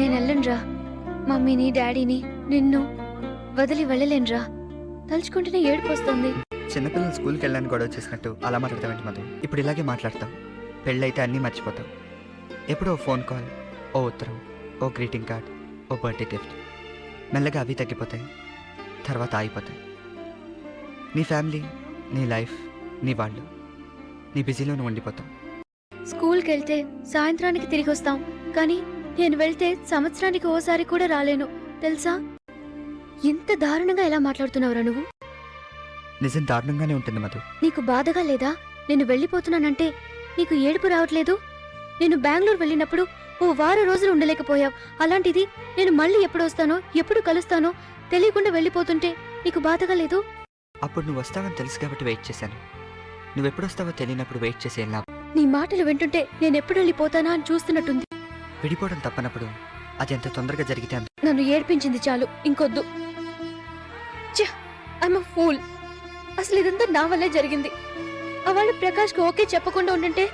నేను వెళ్ళనురా. మమ్మీని డాడీని నిన్ను వదిలి వెళ్ళలేనురా. తలుచుకుంటేనే ఏడుపు వస్తుంది. చిన్నపిల్లలు స్కూల్కి వెళ్ళడానికి గొడవ చేసినట్టు అలా మాట్లాడతామేంటి మధు? ఇప్పుడు ఇలాగే మాట్లాడతాం పెళ్ళైతే అన్నీ మర్చిపోతాం ఎప్పుడో ఫోన్ కాల్ ఓ ఉత్తరం ఓ గ్రీటింగ్ కార్డ్ ఓ బర్త్డే గిఫ్ట్. మెల్లగా అవి తగ్గిపోతాయి. తర్వాత ఆగిపోతాయి. నీ ఫ్యామిలీ నీ లైఫ్ నీ వాళ్ళు. నీ బిజీలోనే ఉండిపోతాం. స్కూల్కి వెళ్తే సాయంత్రానికి తిరిగి వస్తాం. కానీ నేను వెళ్తే సంవత్సరానికి ఓసారి కూడా రాలేను. తెలుసా? ఎంత దారుణంగా ఎలా మాట్లాడుతున్నావురా నువ్వు? నిజం దారుణంగానే ఉంటుంది మధు. నీకు బాధగా లేదా? నేను వెళ్ళిపోతున్నానంటే నీకు ఏడుపు రావట్లేదు? నేను బెంగళూరు వెళ్ళినప్పుడు ఓ వారం రోజులు ఉండలేకపోయావు. అలాంటిది నేను మళ్ళీ ఎప్పుడు వస్తానో ఎప్పుడు కలుస్తానో తెలియకుండా వెళ్ళిపోతుంటే నీకు బాధగా లేదు? అప్పుడు నువ్వు వస్తావని తెలుసు కాబట్టి వెయిట్ చేశాను. నువ్వు ఎప్పుడు వస్తావో తెలియనప్పుడు వెయిట్ చేసి నీ మాటలు వింటుంటే నేను ఎప్పుడు వెళ్ళిపోతానా అని చూస్తున్నట్టుంది. విడిపోవడం తప్పనప్పుడు అది ఎంత తొందరగా జరిగితే అంత నన్ను ఏడ్పించింది చాలు ఇంకొద్దు. ఐమ్ ఫూల్ అసలు ఇదంతా నా వల్లే జరిగింది. ఆ వాళ్ళు ప్రకాష్కి ఓకే చెప్పకుండా ఉండుంటే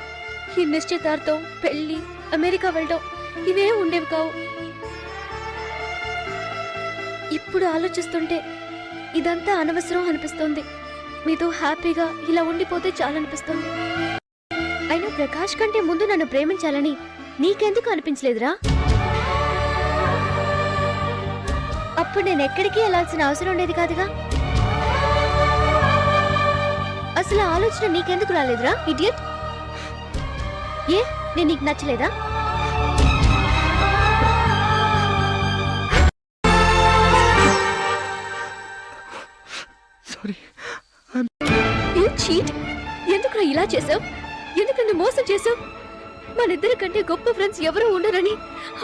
ఈ నిశ్చితార్థం పెళ్ళి అమెరికా వెళ్ళడం ఇవే ఉండేవి కావు. ఇప్పుడు ఆలోచిస్తుంటే ఇదంతా అనవసరం అనిపిస్తుంది. మీతో హ్యాపీగా ఇలా ఉండిపోతే చాలనిపిస్తుంది. అయినా ప్రకాష్ కంటే ముందు నన్ను ప్రేమించాలని నీకెందుకు అనిపించలేదురా? అప్పుడు నేను ఎక్కడికి వెళ్ళాల్సిన అవసరం ఉండేది కాదుగా? అసలు ఆలోచన నీకెందుకు రాలేదురా ఇడియట్? ఏ నేను నీకు నచ్చలేదా? ఎందుకు ఇలా చేసావు? ఎందుకు నన్ను మోసం చేసావు? మన ఇద్దరి కంటే గొప్ప ఫ్రెండ్స్ ఎవరూ ఉండరని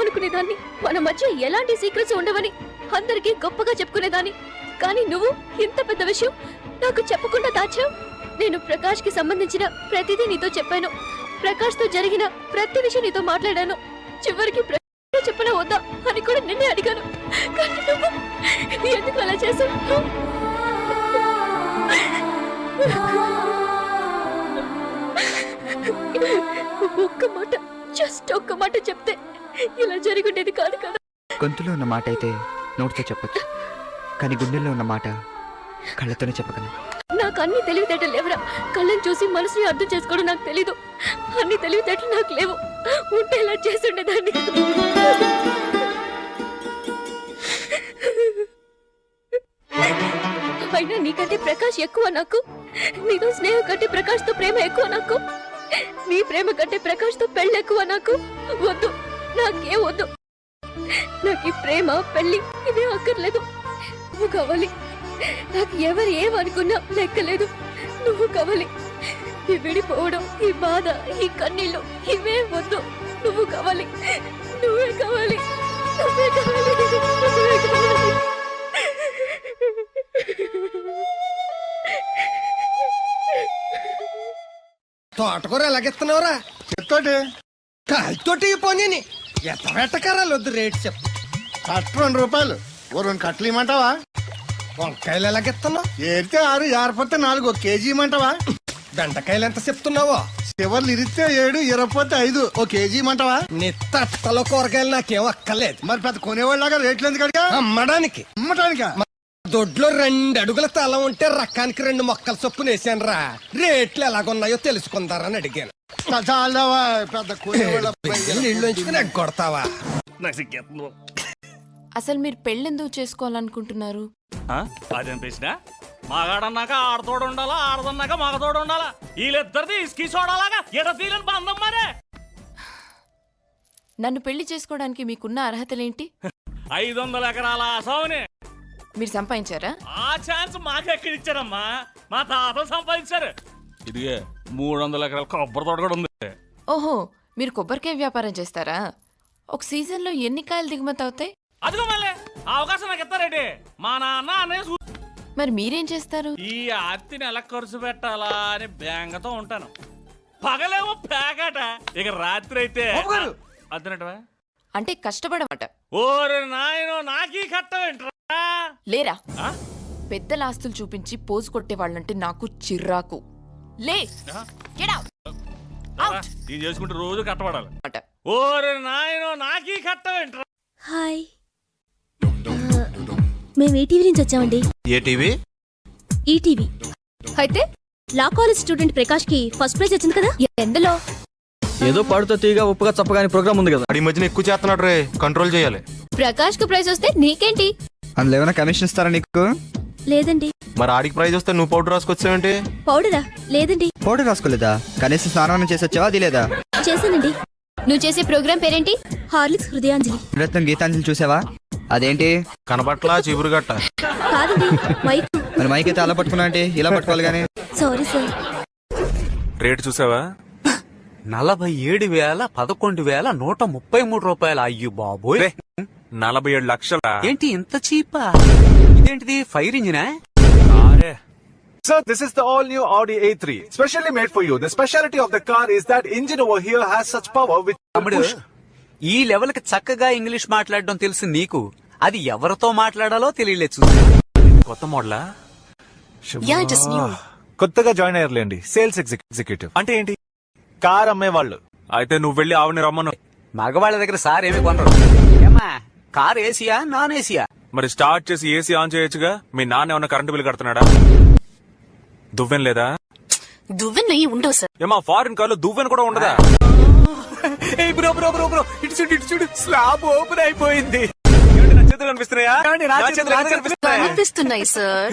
అనుకునేదాన్ని. మన మధ్య ఎలాంటి సీక్రెట్స్ ఉండవని అందరికీ గొప్పగా చెప్పుకునేదాన్ని. కానీ నువ్వు ఇంత పెద్ద విషయం నాకు చెప్పకుండా దాచావు. నేను ప్రకాష్కి సంబంధించిన ప్రతిదీ నీతో చెప్పాను. ప్రకాష్తో జరిగిన ప్రతి విషయం నీతో మాట్లాడాను. చివరికి చెప్పనా వద్దా అని కూడా నిన్నే అడిగాను. కానీ నువ్వు ఎందుకు అలా చేసావు ఒక్క మాట జస్ట్ ఒక్క మాట చెప్తే ఇలా జరుగుండేది కాదు కదా. గొంతులో ఉన్న మాట అయితే నోటితో చెప్పొచ్చు. కానీ గుండెల్లో ఉన్న మాట కళ్ళతోనే చెప్పగలను. నాకు అన్ని తెలివితేటలు లేవురా. కళ్ళని చూసి మనసుని అర్థం చేసుకోవడం నాకు తెలీదు. అన్ని తెలివితేటలు నాకు లేవు. ఉంటే ఇలా చేస్తుండేదాన్ని. అయినా నీకంటే ప్రకాష్ ఎక్కువ నాకు. నీతో స్నేహం కంటే ప్రకాష్తో ప్రేమ ఎక్కువ నాకు. నీ ప్రేమ కంటే ప్రకాష్తో పెళ్ళి ఎక్కువ నాకు? వద్దు. నాకే వద్దు. నాకు ఈ ప్రేమ పెళ్ళి ఇదే అక్కర్లేదు. నువ్వు కావాలి. నాకు ఎవరు ఏమనుకున్నా లెక్కలేదు. నువ్వు కావాలి. ఈ విడిపోవడం ఈ బాధ ఈ కన్నీళ్ళు ఇవే వద్దు. నువ్వు కావాలి. నువ్వే కావాలి. నువ్వే కావాలి. తోటకూర ఎలాగెత్తున్నావురా? చెత్తోటి. కాలితోటి పోనీ ఎత్త పెట్టకరాలు వద్దు రేటు చెప్పు. కట్ట రెండు రూపాయలు. ఓ రెండు కట్టలు ఇమ్మంటావా? వంకాయలు ఎలాగెత్తున్నావు? ఏరితే ఆరు ఏరపోతే నాలుగు ఒక కేజీ ఇమ్మంటావా? బెండకాయలు ఎంత చెప్తున్నావో? చివర్లు ఇరిస్తే ఏడు ఇరపోతే ఐదు ఓ కేజీ ఇమ్మంటావా? నీ తట్టలో కూరగాయలు నాకేం అక్కర్లేదు. మరి పెద్ద కొనేవాళ్ళగా రేట్లు ఎందుకు అడిగా? అమ్మడానికి. అమ్మటానికా? దొడ్లో రెండు అడుగుల తల ఉంటే రకానికి రెండు మొక్కల చొప్పున వేసాను రా రేట్లు ఎలాగున్నాయో తెలుసుకుందారని అడిగాను. నీళ్ళు ఉంచుకుని కొడతావా? అసలు మీరు పెళ్ళెందుకు చేసుకోవాలనుకుంటున్నారు? ఆ? అదేం ప్రశ్న? మగాడన్నాక ఆడతోడు ఉండాలా ఆడదన్నాక మగతోడు ఉండాలా? వీళ్ళిద్దరిది ఇసుకి చూడాలాగా ఎడ తీలని బంధం మరే? నన్ను పెళ్ళి చేసుకోవడానికి మీకున్న అర్హతలేంటి? ఐదు వందల ఎకరాల ఆసావుని మీరు సంపాదించారా? ఆ ఛాన్స్ మాకెక్కడిచ్చారమ్మా? మా తాతలు సంపాదించారు. ఇదిగే మూడు వందల ఎకరాల కొబ్బరి తోట కూడా ఉంది. ఓహో మీరు కొబ్బరికాయ వ్యాపారం చేస్తారా? ఒక సీజన్లో ఎన్ని కాయలు దిగుమతి అవుతాయి? అదిగో మళ్ళీ ఆ అవకాశం నాకు ఇస్తారేంటి మా నాన్న అన్నయ్య చూ- మరి మీరేం చేస్తారు? ఈ ఆర్తిని ఎలా ఖర్చు పెట్టాలా అని బేంగతో ఉంటాను. పగలేమో పేకాట ఇక రాత్రి అయితే అద్దనటవా అంటే కష్టపడమాట. ఓరి నాయనో నాకీ కట్టమేంట్రా లేరా? పెద్దల ఆస్తులు చూపించి పోజు కొట్టే వాళ్ళంటే నాకు చిర్రాకు. లే ఇది చేసుకుంటే రోజు కట్టబడాలి. ఓరి నాయనో నాకీ కట్టమేంట్రా హాయ్. మేము ఈటీవీ నుంచి వచ్చామండి. ఏ టీవీ? ఈటీవీ. అయితే? లా కాలేజ్ స్టూడెంట్ ప్రకాష్కి ఫస్ట్ ప్రైజ్ వచ్చింది కదా? ఎందులో? ఏదో పాడుతో తీగా ఉప్పుగా చప్పగాని ప్రోగ్రామ్ ఉంది కదా. ఈ మధ్యన ఎక్కువ చేస్తున్నాడు రే కంట్రోల్ చేయాలి. ప్రకాష్కు ప్రైజ్ వస్తే నీకేంటి? అందులో ఏమైనా కమిషన్ ఇస్తారా నీకు? లేదండి. మరి ఆడికి ప్రైజ్ వస్తే నువ్వు పౌడర్ రాసుకొచ్చావేంటి? పౌడరా లేదండి. పౌడర్ రాసుకోలేదా? కనీసం స్నానం చేసి వచ్చావా అది లేదా? చేశానండి. నువ్వు చేసే ప్రోగ్రాం పేరేంటి? హార్లిక్స్ హృదయాంజలి. రత్నం గీతాంజలి చూసావా? అదేంటి? కనబట్లా చిగురు గట్ట. కాదండి మైక్ మరి మైక్ అయితే అలా పట్టుకున్నా అంటే ఇలా పట్టుకోవాలి కానీ. సారీ సార్ రేటు చూసావా? నలభై ఏడు వేల పదకొండు వేల నూట ముప్పై మూడు రూపాయలు. అయ్యో బాబోయ్. నలభై ఏడు లక్షల. ఏంటి ఇంత చీపా? ఇదేంటిది? ఫైర్ ఇంజినా? Sir, this is the all new Audi A3, specially made for you. The speciality of the car is that engine over here has such power which తమ్ముడు ఈ లెవెల్కి చక్కగా ఇంగ్లీష్ మాట్లాడడం తెలుసు నీకు. అది ఎవరితో మాట్లాడాలో తెలియలేదు కొత్త మోడలా? కొత్తగా జాయిన్ అయ్యారులేండి. సేల్స్ ఎగ్జిక్యూటివ్ అంటే ఏంటి? కార్ అమ్మేవాళ్ళు. అయితే నువ్వు వెళ్ళి ఆవిని రమ్మను. మగవాళ్ళ దగ్గర సార్ ఏమి కొనరు. ఏమా కార్ ఏసీయా నాన్ ఏసీయా? మరి స్టార్ట్ చేసి ఏసీ ఆన్ చేయొచ్చుగా? మీ నాన్న ఏమన్నా కరెంటు బిల్ కడుతున్నాడా? దువ్వెన లేదా? దువ్వెన ఉండవు సార్. ఏమా ఫారిన్ కార్లో దువ్వెన కూడా ఉండదా? ఏయ్ బ్రో బ్రో బ్రో బ్రో ఇటు చూడు ఇటు చూడు స్లాబ్ ఓపెన్ అయిపోయింది. నా చేతులు కనిపిస్తున్నాయా? నా చేతులు కనిపిస్తున్నాయా? కనిపిస్తున్నాయి సార్.